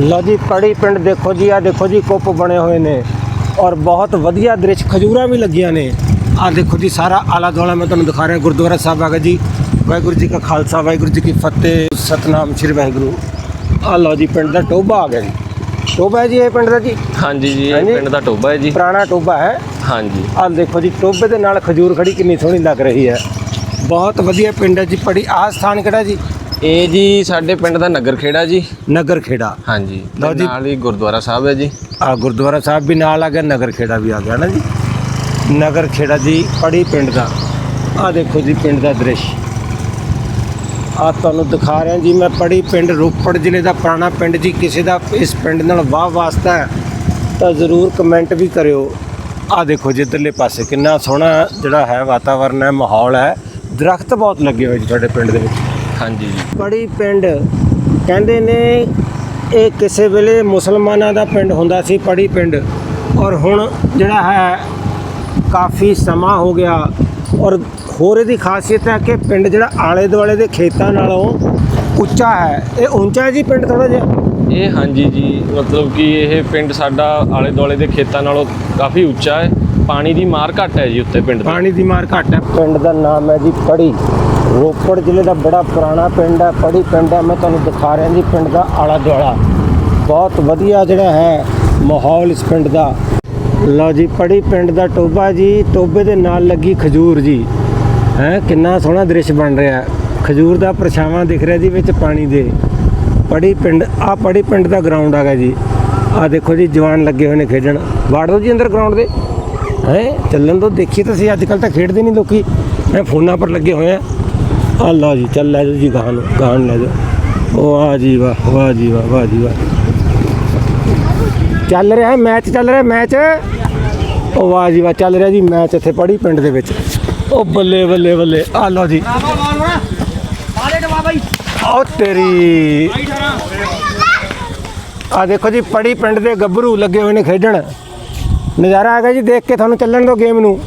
ਲਓ ਜੀ ਪੜੀ ਪਿੰਡ ਦੇਖੋ ਜੀ ਆ ਦੇਖੋ ਜੀ ਕੁੱਪ ਬਣੇ ਹੋਏ ਨੇ। ਔਰ ਬਹੁਤ ਵਧੀਆ ਦ੍ਰਿਸ਼ ਖਜੂਰਾਂ ਵੀ ਲੱਗੀਆਂ ਨੇ। ਆ ਦੇਖੋ ਜੀ ਸਾਰਾ ਆਲਾ ਦੁਆਲਾ ਮੈਂ ਤੁਹਾਨੂੰ ਦਿਖਾ ਰਿਹਾ ਗੁਰਦੁਆਰਾ ਸਾਹਿਬ ਹੈਗਾ ਜੀ। ਵਾਹਿਗੁਰੂ ਜੀ ਕਾ ਖਾਲਸਾ ਵਾਹਿਗੁਰੂ ਜੀ ਕੀ ਫਤਿਹ ਸਤਨਾਮ ਸ੍ਰੀ ਵਾਹਿਗੁਰੂ। ਆ ਲਓ ਜੀ ਪਿੰਡ ਦਾ ਟੋਬਾ ਆ ਗਿਆ ਜੀ। ਟੋਬਾ ਹੈ ਜੀ ਇਹ ਪਿੰਡ ਦਾ ਜੀ? ਹਾਂਜੀ ਜੀ ਇਹ ਹਾਂਜੀ। ਪਿੰਡ ਦਾ ਟੋਬਾ ਹੈ ਜੀ। ਪੁਰਾਣਾ ਟੋਬਾ ਹੈ। ਹਾਂਜੀ। ਆ ਦੇਖੋ ਜੀ ਟੋਬੇ ਦੇ ਨਾਲ ਖਜੂਰ ਖੜੀ ਕਿੰਨੀ ਸੋਹਣੀ ਲੱਗ ਰਹੀ ਹੈ। ਬਹੁਤ ਵਧੀਆ ਪਿੰਡ ਹੈ ਜੀ ਪੜੀ ਆ ਸਥਾਨ ਕਿਹੜਾ ਜੀ? ਇਹ ਜੀ ਸਾਡੇ ਪਿੰਡ ਦਾ ਨਗਰ ਖੇੜਾ ਜੀ। ਨਗਰ ਖੇੜਾ। ਹਾਂਜੀ ਲਓ ਤੇ ਜੀ। ਨਾਲ ਹੀ ਗੁਰਦੁਆਰਾ ਸਾਹਿਬ ਹੈ ਜੀ। ਆ ਗੁਰਦੁਆਰਾ ਸਾਹਿਬ ਵੀ ਨਾਲ ਆ ਗਿਆ ਨਗਰ ਖੇੜਾ ਵੀ ਆ ਗਿਆ ਨਾ ਜੀ। ਨਗਰ ਖੇੜਾ ਜੀ ਪੜੀ ਪਿੰਡ ਦਾ। ਆ ਦੇਖੋ ਜੀ ਪਿੰਡ ਦਾ ਦ੍ਰਿਸ਼। ਆ ਤੁਹਾਨੂੰ ਦਿਖਾ ਰਿਹਾ ਜੀ ਮੈਂ ਪੜੀ ਪਿੰਡ ਰੋਪੜ ਜ਼ਿਲ੍ਹੇ ਦਾ ਪੁਰਾਣਾ ਪਿੰਡ ਜੀ। ਕਿਸੇ ਦਾ ਇਸ ਪਿੰਡ ਨਾਲ ਵਾਹ ਵਾਸਤਾ ਹੈ ਤਾਂ ਜ਼ਰੂਰ ਕਮੈਂਟ ਵੀ ਕਰਿਓ। ਆ ਦੇਖੋ ਜੀ ਇੱਧਰਲੇ ਪਾਸੇ ਕਿੰਨਾ ਸੋਹਣਾ ਜਿਹੜਾ ਹੈ ਵਾਤਾਵਰਨ ਹੈ ਮਾਹੌਲ ਹੈ। ਦਰਖਤ ਬਹੁਤ ਲੱਗੇ ਹੋਏ ਜੀ ਤੁਹਾਡੇ ਪਿੰਡ ਦੇ ਵਿੱਚ। ਹਾਂਜੀ ਜੀ। ਪੜੀ ਪਿੰਡ ਕਹਿੰਦੇ ਨੇ ਇਹ ਕਿਸੇ ਵੇਲੇ ਮੁਸਲਮਾਨਾਂ ਦਾ ਪਿੰਡ ਹੁੰਦਾ ਸੀ ਪੜੀ ਪਿੰਡ। ਔਰ ਹੁਣ ਜਿਹੜਾ ਹੈ ਕਾਫੀ ਸਮਾਂ ਹੋ ਗਿਆ। ਔਰ ਹੋਰ ਇਹਦੀ ਖਾਸੀਅਤ ਹੈ ਕਿ ਪਿੰਡ ਜਿਹੜਾ ਆਲੇ ਦੁਆਲੇ ਦੇ ਖੇਤਾਂ ਨਾਲੋਂ ਉੱਚਾ ਹੈ। ਇਹ ਉੱਚਾ ਹੈ ਜੀ ਪਿੰਡ ਥੋੜਾ ਜਿਹਾ? ਇਹ ਹਾਂਜੀ ਜੀ ਮਤਲਬ ਕਿ ਇਹ ਪਿੰਡ ਸਾਡਾ ਆਲੇ ਦੁਆਲੇ ਦੇ ਖੇਤਾਂ ਨਾਲੋਂ ਕਾਫੀ ਉੱਚਾ ਹੈ। ਪਾਣੀ ਦੀ ਮਾਰ ਘੱਟ ਹੈ ਜੀ ਉੱਤੇ ਪਿੰਡ ਦੇ। ਪਾਣੀ ਦੀ ਮਾਰ ਘੱਟ ਹੈ। ਪਿੰਡ ਦਾ ਨਾਮ ਹੈ ਜੀ ਪੜੀ। ਰੋਪੜ ਜ਼ਿਲ੍ਹੇ ਦਾ ਬੜਾ ਪੁਰਾਣਾ ਪਿੰਡ ਹੈ ਪੜੀ ਪਿੰਡ ਹੈ। ਮੈਂ ਤੁਹਾਨੂੰ ਦਿਖਾ ਰਿਹਾ ਜੀ ਪਿੰਡ ਦਾ ਆਲਾ ਦੁਆਲਾ। ਬਹੁਤ ਵਧੀਆ ਜਿਹੜਾ ਹੈ ਮਾਹੌਲ ਇਸ ਪਿੰਡ ਦਾ। ਲਓ ਜੀ ਪੜੀ ਪਿੰਡ ਦਾ ਟੋਬਾ ਜੀ ਟੋਬੇ ਦੇ ਨਾਲ ਲੱਗੀ ਖਜੂਰ ਜੀ। ਹੈ, ਕਿੰਨਾ ਸੋਹਣਾ ਦ੍ਰਿਸ਼ ਬਣ ਰਿਹਾ ਖਜੂਰ ਦਾ ਪਰਛਾਵਾਂ ਦਿਖ ਰਿਹਾ ਜੀ ਵਿੱਚ ਪਾਣੀ ਦੇ। ਪੜੀ ਪਿੰਡ ਆ ਪੜੀ ਪਿੰਡ ਦਾ ਗਰਾਊਂਡ ਹੈਗਾ ਜੀ। ਆ ਦੇਖੋ ਜੀ, ਜਵਾਨ ਲੱਗੇ ਹੋਏ ਨੇ ਖੇਡਣ। ਵਾੜ ਦਿਓ ਜੀ ਅੰਦਰ ਗਰਾਊਂਡ ਦੇ? ਹੈ, ਚੱਲਣ ਤੋਂ ਦੇਖੀ ਤਾਂ ਸੀ ਅੱਜ ਕੱਲ ਤਾਂ ਖੇਡਦੇ ਨਹੀਂ ਲੋਕੀ। ਮੈਂ ਫੋਨਾਂ ਪਰ ਲੱਗੇ ਹੋਏ ਆ। ਆ ਲਓ ਜੀ, ਚੱਲ ਲੈ ਜਾਓ ਜੀ ਗਾਹਾਂ ਨੂੰ ਗਾਹਾਂ ਨੂੰ ਲੈ ਜਾਓ। ਉਹ ਆ ਜੀ, ਵਾਹ ਵਾਹ ਜੀ, ਵਾਹ ਵਾਹ ਜੀ, ਵਾਹ। ਚੱਲ ਰਿਹਾ ਮੈਚ ਚੱਲ ਰਿਹਾ ਮੈਚ। ਉਹ ਵਾਹ ਜੀ, ਵਾਹ, ਚੱਲ ਰਿਹਾ ਜੀ, ਮੈਚ ਇੱਥੇ ਪੜੀ ਪਿੰਡ ਦੇ ਵਿੱਚ। ਉਹ ਬੱਲੇ ਬੱਲੇ ਬੱਲੇ। ਆ ਲਓ ਜੀ। ਉਹ ਤੇਰੀ। ਆ ਦੇਖੋ ਜੀ, ਪੜੀ ਪਿੰਡ ਦੇ ਗੱਭਰੂ ਲੱਗੇ ਹੋਏ ਨੇ ਖੇਡਣ। ਨਜ਼ਾਰਾ ਆ ਗਿਆ ਜੀ, ਦੇਖ ਕੇ ਤੁਹਾਨੂੰ ਚੱਲਣ ਦੋ ਗੇਮ ਨੂੰ।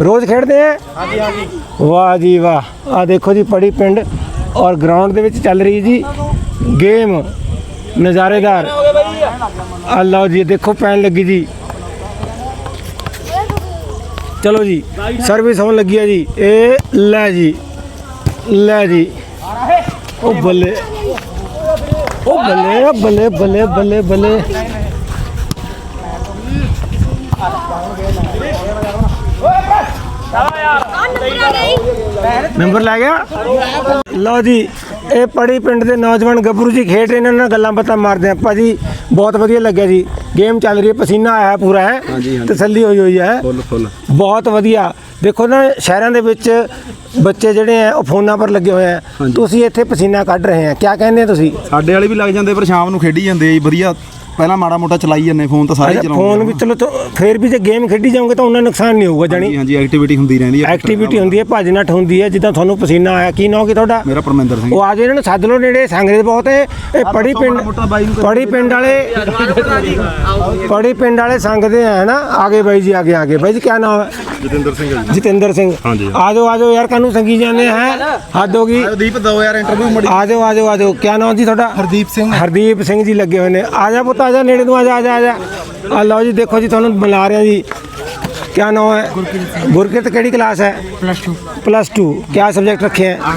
ਰੋਜ਼ ਖੇਡਦੇ ਆ। ਹਾਂਜੀ ਹਾਂਜੀ ਵਾਹ ਜੀ ਵਾਹ। ਆ ਦੇਖੋ ਜੀ, ਪੜੀ ਪਿੰਡ ਔਰ ਗਰਾਊਂਡ ਦੇ ਵਿੱਚ ਚੱਲ ਰਹੀ ਜੀ ਗੇਮ ਨਜ਼ਾਰੇਦਾਰ। ਆ ਲਓ ਜੀ ਦੇਖੋ ਪੈਣ ਲੱਗੀ ਜੀ। ਚਲੋ ਜੀ ਸਰਵਿਸ ਹੋਣ ਲੱਗੀ ਆ ਜੀ। ਇਹ ਲੈ ਜੀ ਲੈ ਜੀ। ਉਹ ਬੱਲੇ ਉਹ ਬੱਲੇ ਬੱਲੇ ਬੱਲੇ ਬੱਲੇ ਬੱਲੇ। ਨੰਬਰ ਲੈ ਗਿਆ? ਲਓ ਜੀ ਇਹ ਪੜੀ ਪਿੰਡ ਦੇ ਨੌਜਵਾਨ ਗੱਭਰੂ ਜੀ ਖੇਡ ਰਹੇ ਨੇ ਨਾਲ ਗੱਲਾਂ ਬਾਤਾਂ ਮਾਰਦੇ ਆ ਭਾਜੀ ਬਹੁਤ ਵਧੀਆ ਲੱਗਿਆ ਜੀ। ਗੇਮ ਚੱਲ ਰਹੀ ਹੈ ਪਸੀਨਾ ਆਇਆ ਪੂਰਾ ਹੈ? ਤਸੱਲੀ ਹੋਈ ਹੋਈ ਹੈ। ਬਹੁਤ ਵਧੀਆ। ਦੇਖੋ ਨਾ ਸ਼ਹਿਰਾਂ ਦੇ ਵਿੱਚ ਬੱਚੇ ਜਿਹੜੇ ਆ ਉਹ ਫੋਨਾਂ ਪਰ ਲੱਗੇ ਹੋਏ ਆ ਤੁਸੀਂ ਇੱਥੇ ਪਸੀਨਾ ਕੱਢ ਰਹੇ ਆ ਕੀ ਕਹਿੰਦੇ ਆ ਤੁਸੀਂ? ਸਾਡੇ ਵਾਲੇ ਵੀ ਲੱਗ ਜਾਂਦੇ ਪਰ ਸ਼ਾਮ ਨੂੰ ਖੇਡੀ ਜਾਂਦੇ ਆ ਜੀ ਵਧੀਆ। ਪਹਿਲਾਂ ਮਾੜਾ ਮੋਟਾ ਚਲਾਈ ਜਾਂਦੇ ਫੋਨ ਤਾਂ ਸਾਰੇ ਚਲਾਉਂਦੇ ਫੋਨ ਵੀ ਚਲੋ ਫੇਰ ਵੀ ਜੇ ਗੇਮ ਖੇਡੀ ਜਾਓਗੇ ਤਾਂ ਉਹਨਾਂ ਨੁਕਸਾਨ ਨਹੀਂ ਹੋਊਗਾ ਜਾਨੀ ਹਾਂਜੀ ਐਕਟੀਵਿਟੀ ਹੁੰਦੀ ਰਹਿੰਦੀ ਹੈ ਐਕਟੀਵਿਟੀ ਹੁੰਦੀ ਹੈ ਭੱਜ ਨੱਠ ਹੁੰਦੀ ਹੈ ਜਿੱਦਾਂ ਤੁਹਾਨੂੰ ਪਸੀਨਾ ਆਇਆ ਕੀ ਨਾਂ ਕੀ ਤੁਹਾਡਾ? ਮੇਰਾ ਪਰਮਿੰਦਰ ਸਿੰਘ। ਉਹ ਆ ਜਾਓ ਇਹਨਾਂ ਨੂੰ ਸੱਦ ਲਓ ਨੇੜੇ ਸੰਗਰੇ ਬਹੁਤ ਹੈ ਇਹ ਪੜੀ ਪਿੰਡ ਪੜੀ ਪਿੰਡ ਵਾਲੇ ਪੜੀ ਪਿੰਡ ਵਾਲੇ ਸੰਗਦੇ ਆ ਨਾ? ਆਗੇ ਬਾਈ ਜੀ ਆਗੇ ਆਗੇ। ਬਾਈ ਜੀ ਕੀ ਨਾਮ ਹੈ ਜਤਿੰਦਰ ਸਿੰਘ ਜੀ। ਜਤਿੰਦਰ ਸਿੰਘ। ਹਾਂਜੀ। ਆ ਜਾਓ ਆ ਜਾਓ ਯਾਰ ਕਾਨੂੰ ਸੰਗੀ ਜਾਂਦੇ ਹੈ? ਹੱਦ ਹੋ ਗਈ। ਦੀਪ ਦੋ ਯਾਰ ਇੰਟਰਵਿਊ ਮੜੀ। ਆ ਜਾਓ ਆ ਜਾਓ ਆ ਜਾਓ। ਕੀ ਨਾਮ ਜੀ ਤੁਹਾਡਾ? ਹਰਦੀਪ ਸਿੰਘ। ਹਰਦੀਪ ਸਿੰਘ ਜੀ ਲੱਗੇ ਹੋਏ ਨੇ। ਆ ਜਾ ਪੁੱਤ ਆ ਜਾ ਨੇੜੇ ਨੂੰ ਆ ਜਾ ਆ ਜਾ ਆ ਜਾ ਆ ਲਓ ਜੀ ਦੇਖੋ ਜੀ ਤੁਹਾਨੂੰ ਮਿਲਾ ਰਿਹਾ ਜੀ क्या नाम है गुरकीरत केड़ी क्लास है प्लस टू प्लस टू क्या सब्जेक्ट रखे हैं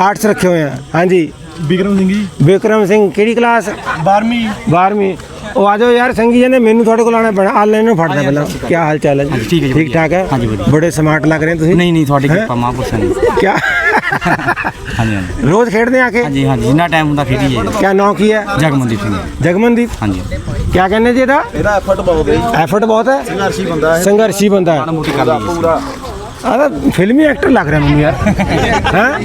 आर्ट्स रखे हुए हैं हाँ जी ਬਿਕਰਮ ਸਿੰਘ ਜੀ ਵਿਕਰਮ ਸਿੰਘ ਕਿਹੜੀ ਕਲਾਸ 12ਵੀਂ 12ਵੀਂ ਉਹ ਆ ਜਾਓ ਯਾਰ ਸੰਗੀ ਜੀ ਨੇ ਮੈਨੂੰ ਤੁਹਾਡੇ ਕੋਲ ਆਣਾ ਪੈਣਾ ਆ ਲੈ ਇਹਨੂੰ ਫੜਦਾ ਪਹਿਲਾਂ ਕੀ ਹਾਲ ਚਾਲ ਹੈ ਜੀ ਠੀਕ ਹੈ ਜੀ, ਠੀਕ ਠਾਕ ਹੈ ਹਾਂਜੀ, ਵਧੀਆ। ਬੜੇ ਸਮਾਰਟ ਲੱਗ ਰਹੇ ਹੋ ਤੁਸੀਂ ਨਹੀਂ ਨਹੀਂ ਤੁਹਾਡੀ ਹੈਂ? ਕਿਰਪਾ ਮਹਾਂਪੁਰਸ਼ਾਂ ਦੀ ਕੀ ਹਾਂਜੀ ਹਾਂਜੀ। ਰੋਜ਼ ਖੇਡਦੇ ਆ ਕੇ ਹਾਂਜੀ ਹਾਂਜੀ ਜਿੰਨਾ ਟਾਈਮ ਹੁੰਦਾ ਖੇਡੀ ਜਾਈਦਾ ਕੀ ਨਾਮ ਕੀ ਹੈ? ਜਗਮਨਦੀਪ ਸਿੰਘ। ਜਗਮਨਦੀਪ? ਹਾਂਜੀ। ਕੀ ਕਹਿੰਦੇ ਜੀ ਇਹਦਾ? ਇਹਦਾ ਐਫਰਟ ਬਹੁਤ ਹੈ ਐਫਰਟ ਬਹੁਤ ਹੈ? ਸੰਘਰਸ਼ੀ ਬੰਦਾ ਹੈ। ਸੰਘਰਸ਼ੀ ਬੰਦਾ ਹੈ। ਮੋਟੀ ਕਰ ਲਈ ਪੂਰਾ। ਆ ਤਾਂ ਫਿਲਮੀ ਐਕਟਰ ਲੱਗ ਰਿਹਾ ਮੈਨੂੰ ਯਾਰ। ਹਾਂ?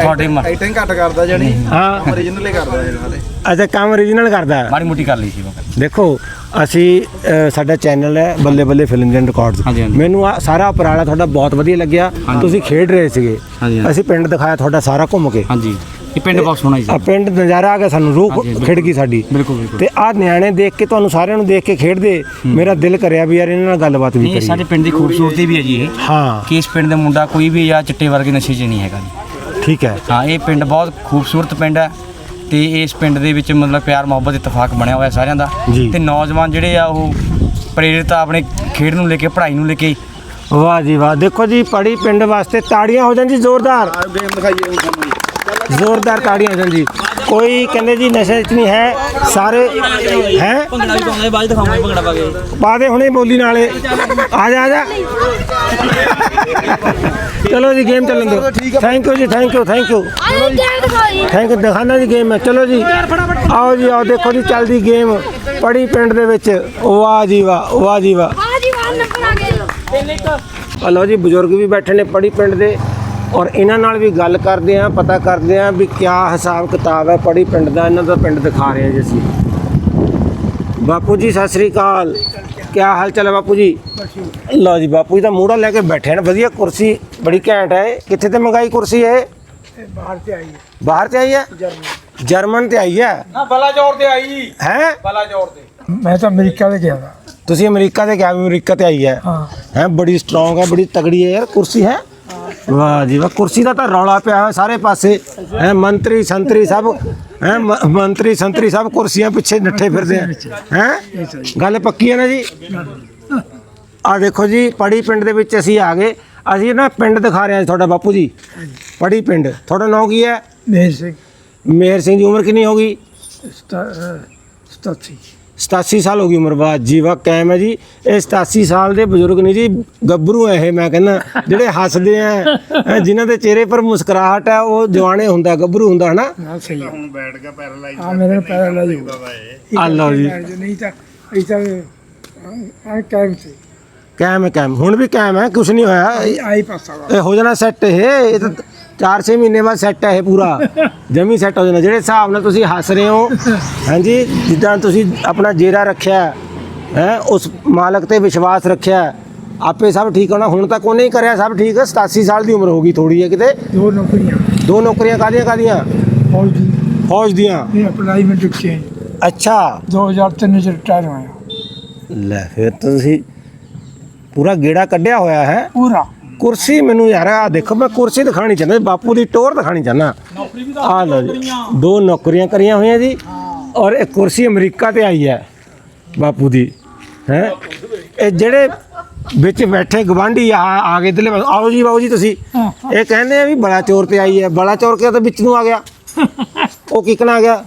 ਤੁਹਾਡੇ ਮਾ- ਐਕਟਿੰਗ ਘੱਟ ਕਰਦਾ ਜਾਨੀ ਹਾਂ। ਓਰੀਜਨਲੀ ਕਰਦਾ ਇਹ ਨਾਲੇ ਅੱਛਾ ਕੰਮ ਓਰੀਜਨਲ ਕਰਦਾ। ਹੈ ਮਾੜੀ ਮੋਟੀ ਕਰ ਲਈ ਸੀ ਮੈਂ ਦੇਖੋ ਅਸੀਂ ਅ, ਸਾਡਾ ਚੈਨਲ ਹੈ ਬੱਲੇ ਬੱਲੇ ਫਿਲਮ ਐਂਡ ਰਿਕਾਰਡਸ ਹਾਂਜੀ। ਮੈਨੂੰ ਆ ਸਾਰਾ ਉਪਰਾਲਾ ਤੁਹਾਡਾ ਬਹੁਤ ਵਧੀਆ ਲੱਗਿਆ। ਤੁਸੀਂ ਖੇਡ ਰਹੇ ਸੀਗੇ। ਹਾਂਜੀ, ਹਾਂਜੀ। ਅਸੀਂ ਪਿੰਡ ਦਿਖਾਇਆ ਤੁਹਾਡਾ ਸਾਰਾ ਘੁੰਮ ਕੇ। ਹਾਂਜੀ। ਇਹ ਪਿੰਡ ਬਹੁਤ ਸੋਹਣਾ ਜੀ। ਆ ਪਿੰਡ ਨਜ਼ਾਰਾ ਆ ਗਿਆ ਸਾਨੂੰ ਰੂਹ ਹਾਂਜੀ, ਬਿਲਕੁਲ। ਖਿੜ ਗਈ ਸਾਡੀ। ਬਿਲਕੁਲ ਬਿਲਕੁਲ। ਤੇ ਆ ਨਿਆਣੇ ਦੇਖ ਕੇ ਤੁਹਾਨੂੰ ਸਾਰਿਆਂ ਨੂੰ ਦੇਖ ਕੇ ਖੇਡਦੇ ਮੇਰਾ ਦਿਲ ਕਰਿਆ ਵੀ ਯਾਰ ਇਹਨਾਂ ਨਾਲ ਗੱਲਬਾਤ ਵੀ ਨਹੀਂ ਇਹ ਸਾਡੇ ਕਰੀਏ ਪਿੰਡ ਦੀ ਖੂਬਸੂਰਤੀ ਵੀ ਹੈ ਜੀ ਇਹ। ਹਾਂ। ਕਿ ਇਸ ਪਿੰਡ ਦੇ ਮੁੰਡਾ ਕੋਈ ਵੀ ਜਾਂ ਚਿੱਟੇ ਵਰਗੇ ਨਸ਼ੇ 'ਚ ਨਹੀਂ ਹੈਗਾ ਜੀ। ਠੀਕ ਹੈ। ਹਾਂ ਇਹ ਪਿੰਡ ਬਹੁਤ ਖੂਬਸੂਰਤ ਪਿੰਡ ਹੈ। ਤੇ ਇਸ ਪਿੰਡ ਦੇ ਵਿੱਚ ਮਤਲਬ ਪਿਆਰ ਮੁਹੱਬਤ ਇਤਫਾਕ ਬਣਿਆ ਹੋਇਆ ਸਾਰਿਆਂ ਦਾ। ਜੀ। ਤੇ ਨੌਜਵਾਨ ਜਿਹੜੇ ਆ ਉਹ ਪ੍ਰੇਰਿਤ ਆ ਆਪਣੇ ਖੇਡ ਨੂੰ ਲੈ ਕੇ ਪੜ੍ਹਾਈ ਨੂੰ ਲੈ ਕੇ। ਵਾਹ ਜੀ ਵਾਹ। ਦੇਖੋ ਜੀ ਪੜੀ ਪਿੰਡ ਵਾਸਤੇ ਤਾੜੀਆਂ ਹੋ ਜਾਣ ਜੀ ਜ਼ੋਰਦਾਰ। ਗੇਮ ਦਿਖਾਈਏ ਜ਼ੋਰਦਾਰ ਤਾੜੀਆਂ ਹੋ ਜਾਣ ਜੀ। ਕੋਈ ਕਹਿੰਦੇ ਜੀ ਨਸ਼ੇ 'ਚ ਨਹੀਂ ਹੈ ਸਾਰੇ ਹੈ? ਭੰਗੜਾ ਵੀ ਪਾਉਂਦੇ ਬਾਅਦ ਦਿਖਾਉਂਗੇ ਭੰਗੜਾ ਪਾ ਕੇ ਪਾ ਦੇ ਹੁਣੇ ਬੋਲੀ ਨਾਲੇ। ਆ ਜਾ ਆ ਜਾ। ਚਲੋ ਜੀ ਗੇਮ ਚੱਲਣ ਦਿਓ। ਥੈਂਕ ਯੂ ਜੀ thank you thank you thank you ਦਿਖਾਣਾ ਜੀ ਗੇਮ ਹੈ ਚਲੋ ਜੀ ਆਓ ਜੀ ਆਓ ਦੇਖੋ ਜੀ ਚੱਲਦੀ ਗੇਮ ਪੜੀ ਪਿੰਡ ਦੇ ਵਿੱਚ। ਵਾਹ ਜੀ ਵਾਹ ਵਾਹ ਜੀ ਵਾਹ। ਵਾਹ ਜੀ ਵਾਹ ਨੰਬਰ ਆ ਗਏ। ਆ ਲਓ ਜੀ ਬਜ਼ੁਰਗ ਵੀ ਬੈਠੇ ਨੇ ਪੜੀ ਪਿੰਡ ਦੇ। ਔਰ ਇਹਨਾਂ ਨਾਲ ਵੀ ਗੱਲ ਕਰਦੇ ਆਂ ਪਤਾ ਕਰਦੇ ਆਂ ਵੀ ਕਿਆ ਹਿਸਾਬ ਕਿਤਾਬ ਹੈ ਪੜੀ ਪਿੰਡ ਦਾ ਇਹਨਾਂ ਦਾ ਪਿੰਡ ਦਿਖਾ ਰਹੇ ਹਾਂ ਜੀ ਅਸੀਂ। ਬਾਪੂ ਜੀ ਸਤਿ ਸ੍ਰੀ ਅਕਾਲ। ਕਿਆ ਹਾਲ ਚਾਲ ਹੈ ਬਾਪੂ ਜੀ? ਲਓ ਜੀ ਬਾਪੂ ਜੀ ਤਾਂ ਮੂੜਾ ਲੈ ਕੇ ਬੈਠੇ ਨੇ ਵਧੀਆ ਕੁਰਸੀ ਬੜੀ ਘੈਂਟ ਹੈ। ਕਿੱਥੇ ਤੇ ਮੰਗਾਈ ਕੁਰਸੀ ਹੈ ਬਾਹਰ ਤੇ ਆਈ ਹੈ। ਬਾਹਰ ਤੇ ਆਈ ਹੈ? ਜਰਮਨ। ਜਰਮਨ ਤੇ ਆਈ ਹੈ? ਨਾ ਬਲਾਚੌਰ ਤੇ ਆਈ। ਹੈ? ਬਲਾਚੌਰ ਤੇ। ਮੈਂ ਤਾਂ ਅਮਰੀਕਾ ਦੇ ਗਿਆ ਤੁਸੀਂ ਅਮਰੀਕਾ ਤੇ ਗਿਆ ਵੀ ਅਮਰੀਕਾ ਤੇ ਆਈ ਹੈ? ਹਾਂ। ਹੈ ਬੜੀ ਸਟਰੋਂਗ ਹੈ ਬੜੀ ਤਗੜੀ ਹੈ ਯਾਰ ਕੁਰਸੀ ਹੈ? ਵਾਹ ਜੀ ਵਾਹ ਕੁਰਸੀ ਦਾ ਤਾਂ ਰੌਲਾ ਪਿਆ ਹੋਇਆ ਸਾਰੇ ਪਾਸੇ। ਹੈ ਮੰਤਰੀ ਸੰਤਰੀ ਸਭ ਹੈ ਮੰਤਰੀ ਸੰਤਰੀ ਸਭ ਕੁਰਸੀਆਂ ਪਿੱਛੇ ਨੱਠੇ ਫਿਰਦੇ ਆ। ਹੈ? ਗੱਲ ਪੱਕੀ ਹੈ ਨਾ ਜੀ? ਆ ਦੇਖੋ ਜੀ ਪੜੀ ਪਿੰਡ ਦੇ ਵਿੱਚ ਅਸੀਂ ਆ ਗਏ। ਅਸੀਂ ਨਾ ਪਿੰਡ ਦਿਖਾ ਰਹੇ ਹਾਂ ਤੁਹਾਡਾ ਬਾਪੂ ਜੀ। ਪੜੀ ਪਿੰਡ। ਤੁਹਾਡਾ ਨਾਮ ਕੀ ਹੈ? ਮੇਰ ਸਿੰਘ। ਮੇਹਰ ਸਿੰਘ ਦੀ ਉਮਰ ਕਿੰਨੀ ਹੋ ਗਈ? ਸਤਾ- ਅਹ ਸਤਾਸੀ। 87 ਸਾਲ ਹੋ ਗਈ ਉਮਰ ਬਾਅਦ। ਜੀ ਵਾ ਕਾਇਮ ਹੈ ਜੀ। ਇਹ 87 ਸਾਲ ਦੇ ਬਜ਼ੁਰਗ ਨਹੀਂ ਜੀ ਗੱਭਰੂ ਹੈ ਇਹ ਮੈਂ ਕਹਿੰਦਾ। ਜਿਹੜੇ ਹੱਸਦੇ ਆ ਜਿਨ੍ਹਾਂ ਦੇ ਚਿਹਰੇ ਪਰ ਮੁਸਕਰਾਹਟ ਹੈ ਉਹ ਜਵਾਨੇ ਹੁੰਦਾ ਗੱਭਰੂ ਹੁੰਦਾ ਹਨਾ? ਨਾ ਸਹੀ ਹੁਣ ਬੈਠ ਗਿਆ ਪੈਰਾਲਾਈਜ਼ ਆ ਮੇਰੇ ਪੈਰਾਲਾਈਜ਼ ਹੋ ਗਿਆ ਆ ਲਓ ਜੀ। ਨਹੀਂ ਤਾਂ ਇਹ ਤਾਂ ਆ ਕਾਇਮ ਸੀ। ਕਾਇਮ ਹੈ ਕਾਇਮ। ਹੁਣ ਵੀ ਕਾਇਮ ਹੈ ਕੁਝ ਨਹੀਂ ਹੋਇਆ। ਇਹ- ਆਈ ਪਾਸਾ ਇਹ ਹੋ ਜਾਣਾ ਸੈੱਟ ਇਹ ਇਹ ਤਾਂ 4-6 ਮਹੀਨੇ ਬਾਅਦ ਸੈੱਟ ਹੈ ਇਹ ਪੂਰਾ। ਜਮੀ ਸੈੱਟ ਹੋ ਜਾਣਾ ਜਿਹੜੇ ਹਿਸਾਬ ਨਾਲ ਤੁਸੀਂ ਹੱਸ ਰਹੇ ਹੋ ਹਾਂਜੀ ਜਿੱਦਾਂ ਤੁਸੀਂ ਆਪਣਾ ਜੇਰਾ ਰੱਖਿਆ ਹੈ ਉਸ ਮਾਲਕ ਤੇ ਵਿਸ਼ਵਾਸ ਰੱਖਿਆ ਆਪੇ ਸਭ ਠੀਕ ਹੋਣਾ। ਹੁਣ ਤੱਕ ਉਹਨੇ ਹੀ ਕਰਿਆ ਸਭ ਠੀਕ ਹੈ 87 ਸਾਲ ਦੀ ਉਮਰ ਹੋ ਗਈ ਥੋੜੀ ਹੈ ਕਿਤੇ। ਦੋ ਨੌਕਰੀਆਂ। ਦੋ ਨੌਕਰੀਆਂ ਕਾਦੀਆਂ ਕਾਦੀਆਂ ਫੌਜ ਦੀ। ਫੌਜ ਦੀਆਂ। ਇਹ ਅਪਲਾਈ ਮੈਂ ਚੁੱਕਿਆ ਅੱਛਾ 2003 ਚ ਰਿਟਾਇਰ ਹੋਇਆ। ਲੈ ਫਿਰ ਤੁਸੀਂ ਪੂਰਾ ਗੇੜਾ ਕੱਢਿਆ ਹੋਇਆ ਹੈ। ਪੂਰਾ। ਕੁਰਸੀ ਮੈਨੂੰ ਯਾਰ ਆ ਦੇਖੋ ਮੈਂ ਕੁਰਸੀ ਦਿਖਾਣੀ ਚਾਹੁੰਦਾ ਬਾਪੂ ਦੀ ਟੋਰ ਦਿਖਾਣੀ ਚਾਹੁੰਦਾ। ਆ ਲਓ ਜੀ ਦੋ ਨੌਕਰੀਆਂ ਕਰੀਆਂ ਹੋਈਆਂ ਜੀ ਔਰ ਇੱਕ ਕੁਰਸੀ ਅਮਰੀਕਾ ਤੇ ਆਈ ਹੈ ਬਾਪੂ ਦੀ ਹੈ? ਇਹ ਜਿਹੜੇ ਵਿੱਚ ਬੈਠੇ ਗਵਾਂਢੀ ਆ ਆ ਗਏ ਇਧਰਲੇ। ਆਓ ਜੀ ਬਾਬੂ ਜੀ ਤੁਸੀਂ। ਇਹ ਕਹਿੰਦੇ ਆ ਵੀ ਬੜਾ ਚੋਰ ਤੇ ਆਈ ਹੈ ਬੜਾ ਚੋਰ ਕਿਹਾ ਤਾਂ ਵਿੱਚ ਨੂੰ ਆ ਗਿਆ? ਉਹ ਕਿਕਣਾ ਆ ਗਿਆ?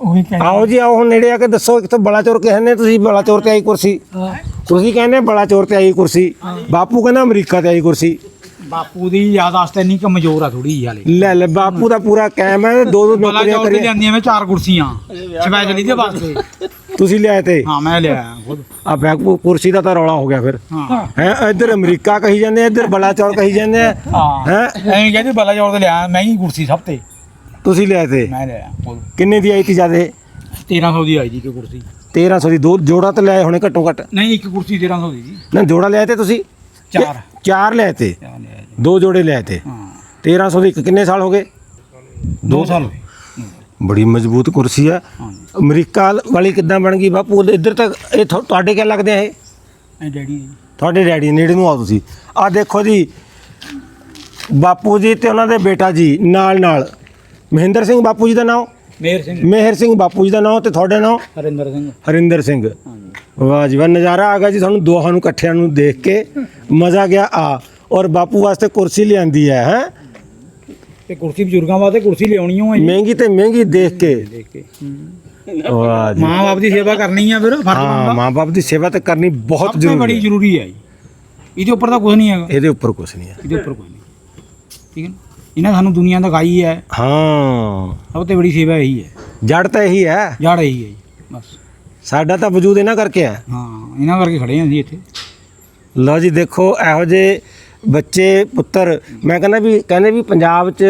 ਉਹੀ ਕਹਿੰਦਾ ਆਓ ਜੀ ਆਓ ਹੁਣ ਨੇੜੇ ਆ ਕੇ ਦੱਸੋ ਕਿੱਥੋਂ ਬੜਾ ਚੋਰ ਕਹਿੰਦੇ ਤੁਸੀਂ ਬੜਾ ਚੋਰ ਤੇ ਆਈ ਕੁਰਸੀ। ਤੁਸੀਂ ਕਹਿੰਦੇ ਬੜਾ ਚੋਰ ਤੇ ਆਈ ਕੁਰਸੀ। ਬਾਪੂ ਕਹਿੰਦਾ ਅਮਰੀਕਾ ਤੇ ਆਈ ਕੁਰਸੀ। ਬਾਪੂ ਦੀ ਯਾਦਾਸ਼ਤ ਇੰਨੀ ਕਮਜ਼ੋਰ ਆ ਥੋੜੀ ਜਿਹੀ ਹਾਲੇ। ਲੈ ਲੈ ਬਾਪੂ ਦਾ ਪੂਰਾ ਕਾਇਮ ਹੈ ਦੋ ਦੋ ਨੌਕਰੀਆਂ ਬਲਾਚੌਰ ਤੇ ਕਰੀਆਂ। ਲਿਆਂਦੀਆਂ ਮੈਂ ਚਾਰ ਕੁਰਸੀਆਂ। ਸਪੈਸ਼ਲੀ ਦੇ ਵਾਸਤੇ ਤੁਸੀਂ ਲਿਆਏ ਤੇ? ਹਾਂ ਮੈਂ ਲਿਆ ਖੁਦ। ਆ ਬੈਕ ਕੁਰਸੀ ਦਾ ਤਾਂ ਰੌਲਾ ਹੋ ਗਿਆ ਫਿਰ। ਹਾਂ। ਹੈ ਇੱਧਰ ਅਮਰੀਕਾ ਕਹੀ ਜਾਂਦੇ ਆ ਇੱਧਰ ਬੜਾ ਚੌਰ ਕਹੀ ਜਾਂਦੇ ਆ। ਹਾਂ। ਹੈ? ਐਂ ਕਹਿੰਦੇ ਬਲਾਚੌਰ ਤੇ ਲਿਆ ਮਹਿੰਗੀ ਕੁਰਸੀ ਸਭ ਤੇ। ਤੁਸੀਂ ਲਿਆਏ ਤੇ? ਮੈਂ ਲਿਆ ਕਿੰਨੇ ਦੀ ਆਈ ਤੀ ਜਿਆਦੇ? 1300 ਦੀ ਆਈ ਜੀ ਕਿ ਕੁਰਸੀ। 1300 ਦੀ। ਦੋ ਜੋੜਾ ਤੇ ਲਿਆਏ ਹੋਣੇ ਘੱਟੋ ਘੱਟ? ਨਹੀਂ ਇੱਕ ਕੁਰਸੀ 1300 ਦੀ ਜੀ। ਨਾ ਜੋੜਾ ਲਿਆਏ ਤੇ ਤੁਸੀਂ? ਚਾਰ। ਚਾਰ ਲਿਆਏ ਤੇ? ਚਾਰ ਲਿਆ ਜੀ। ਦੋ ਜੋੜੇ ਲਿਆਏ ਤੇ? ਹਾਂ। 1300 ਦੀ ਇੱਕ ਕਿੰਨੇ ਸਾਲ ਹੋ ਗਏ? ਦੋ ਸਾਲ ਹੋਏ ਬੜੀ ਮਜ਼ਬੂਤ ਕੁਰਸੀ ਹਾਂਜੀ। ਅਮਰੀਕਾ ਵਾਲੀ ਕਿੱਦਾਂ ਬਣ ਗਈ ਬਾਪੂ? ਇੱਧਰ ਤੱਕ ਇਹ ਤੁਹਾ- ਤੁਹਾਡੇ ਕਿਆ ਲੱਗਦੇ ਆ ਇਹ? ਐ ਡੈਡੀ ਜੀ। ਤੁਹਾਡੇ ਡੈਡੀ ਨੇੜੇ ਨੂੰ ਆਓ ਤੁਸੀਂ। ਆ ਦੇਖੋ ਜੀ। ਬਾਪੂ ਜੀ ਤੇ ਉਹਨਾਂ ਦੇ ਬੇਟਾ ਜੀ ਨਾਲ ਨਾਲ ਮਹਿੰਦਰ ਸਿੰਘ ਬਾਪੂ ਜੀ ਦਾ ਨਾਮ? ਮੇਹਰ ਸਿੰਘ। ਮੇਹਰ ਸਿੰਘ ਬਾਪੂ ਜੀ ਦਾ ਨਾਮ ਤੇ ਤੁਹਾਡਾ ਨਾਮ? ਹਰਿੰਦਰ ਸਿੰਘ। ਹਰਿੰਦਰ ਸਿੰਘ। ਹਾਂਜੀ। ਵਾਹ ਜੀ ਵਾਹ ਨਜ਼ਾਰਾ ਆ ਗਿਆ ਜੀ ਤੁਹਾਨੂੰ ਦੋਹਾਂ ਨੂੰ ਇਕੱਠਿਆਂ ਨੂੰ ਦੇਖ ਕੇ। ਮਜ਼ਾ ਗਿਆ ਆ। ਔਰ ਬਾਪੂ ਵਾਸਤੇ ਕੁਰਸੀ ਲਿਆਂਦੀ ਹੈ ਹੈ? ਤੇ ਕੁਰਸੀ ਬਜ਼ੁਰਗਾਂ ਵਾਸਤੇ ਕੁਰਸੀ ਲਿਆਉਣੀ ਓ ਹੈ ਜੀ ਮਹਿੰਗੀ ਤੇ ਮਹਿੰਗੀ ਦੇਖ ਕੇ। ਦੇਖ ਕੇ। ਵਾਹ ਜੀ। ਮਾਂ ਬਾਪ ਦੀ ਸੇਵਾ ਕਰਨੀ ਆ ਫਿਰ ਹਾਂ ਬਣਦਾ। ਮਾਂ-ਬਾਪ ਦੀ ਸੇਵਾ ਤਾਂ ਕਰਨੀ ਬਹੁਤ ਬੜੀ ਜ਼ਰੂਰੀ ਹੈ ਇਹਦੇ ਉੱਪਰ ਤਾਂ ਕੁਝ ਨਹੀਂ ਹੈਗਾ। ਇਹਦੇ ਉੱਪਰ ਕੁਝ ਨਹੀਂ ਹੈ। ਇਹਦੇ ਉੱਪਰ ਕੋਈ ਨਹੀਂ। ਠੀਕ ਹੈ? ਇਹਨਾਂ ਸਾਨੂੰ ਦੁਨੀਆ ਦਿਖਾਈ ਹੈ। ਹਾਂ। ਸਭ ਤੋਂ ਬੜੀ ਸੇਵਾ ਇਹੀ ਹੈ। ਜੜ ਤਾਂ ਇਹੀ ਹੈ। ਜੜ ਇਹੀ ਹੈ ਜੀ ਬਸ। ਸਾਡਾ ਤਾਂ ਵਜੂਦ ਇਹਨਾਂ ਕਰਕੇ ਹੈ। ਹਾਂ ਇਹਨਾਂ ਕਰਕੇ ਖੜੇ ਹਾਂ ਜੀ ਇੱਥੇ। ਲਓ ਜੀ ਦੇਖੋ ਇਹੋ ਜਿਹੇ ਬੱਚੇ ਪੁੱਤਰ ਮੈਂ ਕਹਿੰਦਾ ਵੀ ਕਹਿੰਦੇ ਵੀ ਪੰਜਾਬ 'ਚ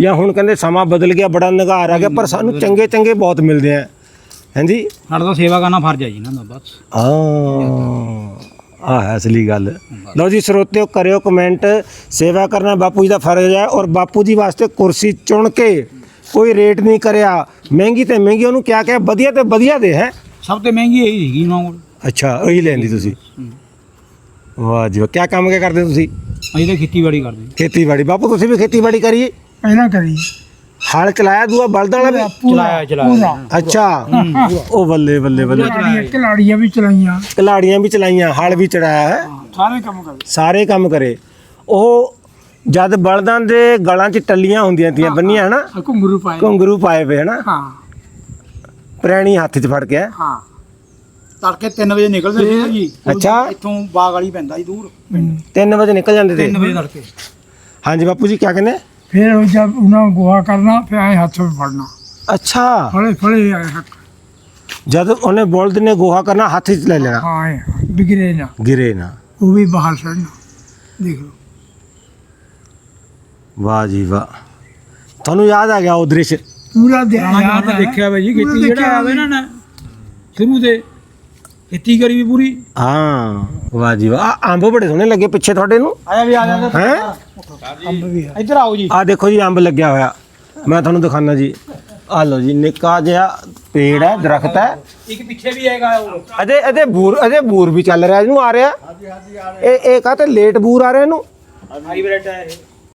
ਜਾਂ ਹੁਣ ਕਹਿੰਦੇ ਸਮਾਂ ਬਦਲ ਗਿਆ ਬੜਾ ਨਿਘਾਰ ਆ ਗਿਆ ਪਰ ਸਾਨੂੰ ਚੰਗੇ ਚੰਗੇ ਬਹੁਤ ਮਿਲਦੇ ਆ। ਹਾਂਜੀ ਸਾਡਾ ਤਾਂ ਸੇਵਾ ਕਰਨਾ ਫਰਜ਼ ਹੈ ਜੀ ਇਹਨਾਂ ਦਾ ਬਸ। ਆ ਆ ਹੈ ਅਸਲੀ ਗੱਲ। ਲਓ ਜੀ ਸਰੋਤਿਓ ਕਰਿਓ ਕਮੈਂਟ ਸੇਵਾ ਕਰਨਾ ਬਾਪੂ ਜੀ ਦਾ ਫਰਜ਼ ਹੈ ਔਰ ਬਾਪੂ ਜੀ ਵਾਸਤੇ ਕੁਰਸੀ ਚੁਣ ਕੇ ਕੋਈ ਰੇਟ ਨਹੀਂ ਕਰਿਆ। ਮਹਿੰਗੀ ਤੇ ਮਹਿੰਗੀ ਉਹਨੂੰ ਕਿਹਾ ਕਿਹਾ ਵਧੀਆ ਤੇ ਵਧੀਆ ਦੇ ਹੈ। ਸਭ ਤੋਂ ਮਹਿੰਗੀ ਇਹੀ ਸੀਗੀ ਉਹਨਾਂ ਕੋਲ। ਅੱਛਾ ਉਹੀ ਲੈਂਦੀ ਤੁਸੀਂ? ਵਾਹ ਜੀ ਵਾਹ ਕੀ ਕੰਮ ਕਿਆ ਕਰਦੇ ਤੁਸੀਂ? ਅਸੀਂ ਤਾਂ ਖੇਤੀਬਾੜੀ ਕਰਦੇ। ਖੇਤੀਬਾੜੀ। ਬਾਪੂ ਤੁਸੀਂ ਵੀ ਖੇਤੀਬਾੜੀ ਕਰੀਏ? ਪਹਿਲਾਂ ਕਰੀ ਹਲ ਚਲਾਇਆ ਦੂਆ ਬਲਦਾਂ ਵਾਲਾ ਵੀ? ਚਲਾਇਆ ਚਲਾਇਆ। ਅੱਛਾ। ਉਹ ਬੱਲੇ ਬੱਲੇ ਬੱਲੇ। ਕਲਾੜੀਆਂ ਵੀ ਚਲਾਈਆਂ। ਕਲਾੜੀਆਂ ਵੀ ਚਲਾਈਆਂ ਹਲ ਵੀ ਚੜਾਇਆ ਹੈ। ਸਾਰੇ ਕੰਮ ਕਰ। ਸਾਰੇ ਕੰਮ ਕਰੇ। ਉਹ ਜਦ ਬਲਦਾਂ ਦੇ ਗਲਾਂ 'ਚ ਟੱਲੀਆਂ ਹੁੰਦੀਆਂ ਤੀਆਂ ਬੰਨੀਆਂ ਹਨਾ? ਘੁੰਗਰੂ ਪਾਏ। ਘੁੰਗਰੂ ਪਾਏ ਪਏ ਹਨਾ? ਹਾਂ। ਪ੍ਰੈਣੀ ਹੱਥ 'ਚ ਫੜ ਕੇ। ਹਾਂ। ਤੜਕੇ 3 ਵਜੇ ਨਿਕਲਦੇ ਸੀ ਜੀ। ਅੱਛਾ। ਇੱਥੋਂ ਬਾਗ ਵਾਲੀ ਪੈਂਦਾ ਜੀ ਦੂਰ। 3 ਵਜੇ ਨਿਕਲ ਜਾਂਦੇ ਤੇ 3 ਵਜੇ ਤੜਕੇ। ਹਾਂਜੀ ਬਾਪੂ ਜੀ ਕੀ ਕਹਿੰਦੇ? ਫਿਰ ਉਹ ਜਦ ਉਹਨਾਂ ਨੂੰ ਗੋਹਾ ਕਰਨਾ ਫਿਰ ਐ ਹੱਥ ਵਿੱਚ ਫੜਨਾ। ਅੱਛਾ। ਫੜੇ ਫੜੇ ਆਏ ਹੱਥ। ਜਦ ਉਹਨੇ ਬੋਲਦ ਨੇ ਗੋਹਾ ਕਰਨਾ ਹੱਥ 'ਚ ਲੈ ਲੈਣਾ। ਹਾਂ ਐਂ, ਬਿਗੜੇ ਨਾ। ਗਿਰੇ ਨਾ। ਉਹ ਵੀ ਬਾਹਰ ਛੱਡਣਾ ਦੇਖ ਲਓ। ਵਾਹ ਜੀ ਵਾਹ। ਤੁਹਾਨੂੰ ਯਾਦ ਆ ਗਿਆ ਉਹ ਦ੍ਰਿਸ਼? ਪੂਰਾ ਯਾਦ ਹੈ। ਦੇਖਿਆ ਜੀ ਖੇਤੀ ਜਿਹੜਾ ਆਵੇ ਨਾ ਨਾ ਸ਼ੁਰੂ ਦੇ ਖੇਤੀ ਕਰੀ ਵੀ ਪੂਰੀ। ਹਾਂ ਵਾਹ ਜੀ ਵਾਹ। ਆਹ ਅੰਬ ਬੜੇ ਸੋਹਣੇ ਲੱਗੇ ਪਿੱਛੇ ਤੁਹਾਡੇ ਨੂੰ। ਆਇਆ ਵੀ ਆ ਜਾਂਦਾ ਹੈ? ਅੰਬ ਵੀ ਹੈ ਇੱਧਰ ਆਓ ਜੀ। ਆ ਦੇਖੋ ਜੀ ਅੰਬ ਲੱਗਿਆ ਹੋਇਆ। ਮੈਂ ਤੁਹਾਨੂੰ ਦਿਖਾਣਾ ਜੀ। ਆ ਲਓ ਜੀ ਨਿੱਕਾ ਜਿਹਾ ਪੇੜ ਹੈ ਦਰਖਤ ਹੈ। ਇੱਕ ਪਿੱਛੇ ਵੀ ਆਏਗਾ ਉਹ। ਅਜੇ ਇਹਦੇ ਬੂਰ ਅਜੇ ਬੂਰ ਵੀ ਚੱਲ ਰਿਹਾ ਇਹਨੂੰ ਆ ਰਿਹਾ। ਇਹ ਇਹ ਕਾ ਤੇ ਲੇਟ ਬੂਰ ਆ ਰਿਹਾ ਇਹਨੂੰ? ਹਾਈਬ੍ਰਿਡ ਹੈ ਇਹ।